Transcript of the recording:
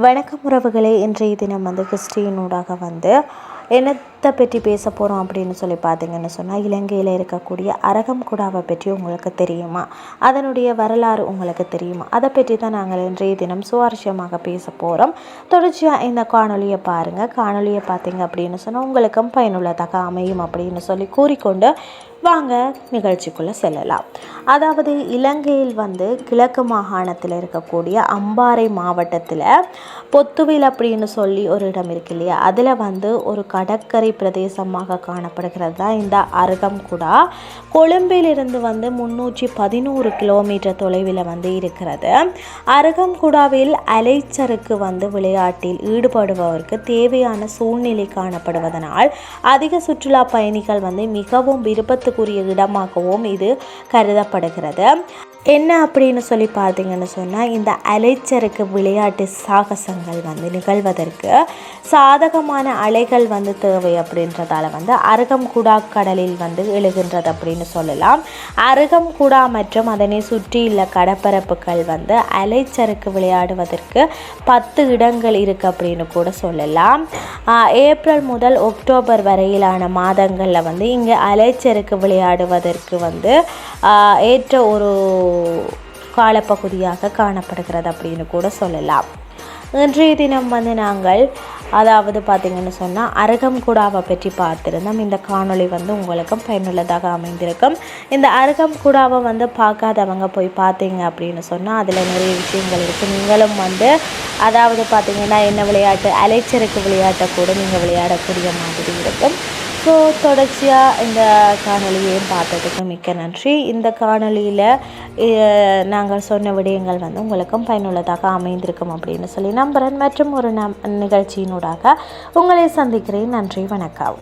வணக்கம் உறவுகளே இன்றைய தினம் வந்து கிறிஸ்டியனூடாக வந்து என்னத்தை பற்றி பேச போகிறோம் அப்படின்னு சொல்லி பார்த்தீங்கன்னு சொன்னால் இலங்கையில் இருக்கக்கூடிய அரகம் குடாவை பற்றி உங்களுக்கு தெரியுமா? அதனுடைய வரலாறு உங்களுக்கு தெரியுமா? அதை பற்றி தான் நாங்கள் இன்றைய தினம் சுவாரஸ்யமாக பேச போகிறோம் தொடர்ச்சியாக இந்த காணொலியை பாருங்கள் காணொலியை பார்த்தீங்க அப்படின்னு சொன்னால் உங்களுக்கும் பயனுள்ளதாக அமையும் அப்படின்னு சொல்லி கூறிக்கொண்டு வாங்க நிகழ்ச்சிக்குள்ளே செல்லலாம். அதாவது இலங்கையில் வந்து கிழக்கு மாகாணத்தில் இருக்கக்கூடிய அம்பாறை மாவட்டத்தில் பொத்துவில் அப்படின்னு சொல்லி ஒரு இடம் இருக்கு இல்லையா? அதில் வந்து ஒரு கடற்கரை பிரதேசமாக காணப்படுகிறது தான் இந்த அருகம்குடா கொழும்பிலிருந்து வந்து முன்னூற்றி பதினோரு கிலோமீட்டர் தொலைவில் வந்து இருக்கிறது. அருகம்குடாவில் அலைச்சருக்கு வந்து விளையாட்டில் ஈடுபடுபவருக்கு தேவையான சூழ்நிலை காணப்படுவதனால் அதிக சுற்றுலா பயணிகள் வந்து மிகவும் விருப்பத்து விருப்பத்துக்குரிய இடமாகவும் இது கருதப்படுகிறது. என்ன அப்படின்னு சொல்லி பார்த்தீங்கன்னு சொன்னால் இந்த அலைச்சருக்கு விளையாட்டு சாகசங்கள் வந்து நிகழ்வதற்கு சாதகமான அலைகள் வந்து தேவை அப்படின்றதால வந்து அருகம்குடா கடலில் வந்து எழுகின்றது அப்படின்னு சொல்லலாம். அருகம்குடா மற்றும் அதனை சுற்றியுள்ள கடற்பரப்புகள் வந்து அலைச்சருக்கு விளையாடுவதற்கு பத்து இடங்கள் இருக்குது அப்படின்னு கூட சொல்லலாம். ஏப்ரல் முதல் அக்டோபர் வரையிலான மாதங்களில் வந்து இங்கே அலைச்சருக்கு விளையாடுவதற்கு வந்து ஏற்ற ஒரு காலப்பகுதியாக காணப்படுகிறது அப்படின்னு கூட சொல்லலாம். இன்றைய தினம் வந்து நாங்கள் அதாவது பார்த்திங்கன்னு சொன்னால் அரகம்குடாவை பற்றி பார்த்துருந்தோம். இந்த காணொளி வந்து உங்களுக்கும் பயனுள்ளதாக அமைந்திருக்கும். இந்த அரகம்குடாவை வந்து பார்க்காதவங்க போய் பார்த்தீங்க அப்படின்னு சொன்னால் அதில் நிறைய விஷயங்கள் இருக்குது நீங்களும் வந்து அதாவது பார்த்திங்கன்னா என்ன விளையாட்டு அலைச்சருக்கு விளையாட்டை கூட நீங்கள் விளையாடக்கூடிய மாதிரி இருக்கும். ஸோ தொடர்ச்சியாக இந்த காணொலியையும் பார்த்ததுக்கு மிக்க நன்றி. இந்த காணொலியில் நாங்கள் சொன்ன விடயங்கள் வந்து உங்களுக்கும் பயனுள்ளதாக அமைந்திருக்கும் அப்படின்னு சொல்லி நம்புகிறேன் மற்றும் ஒரு நம் நிகழ்ச்சியினூடாக உங்களை சந்திக்கிறேன். நன்றி வணக்கம்.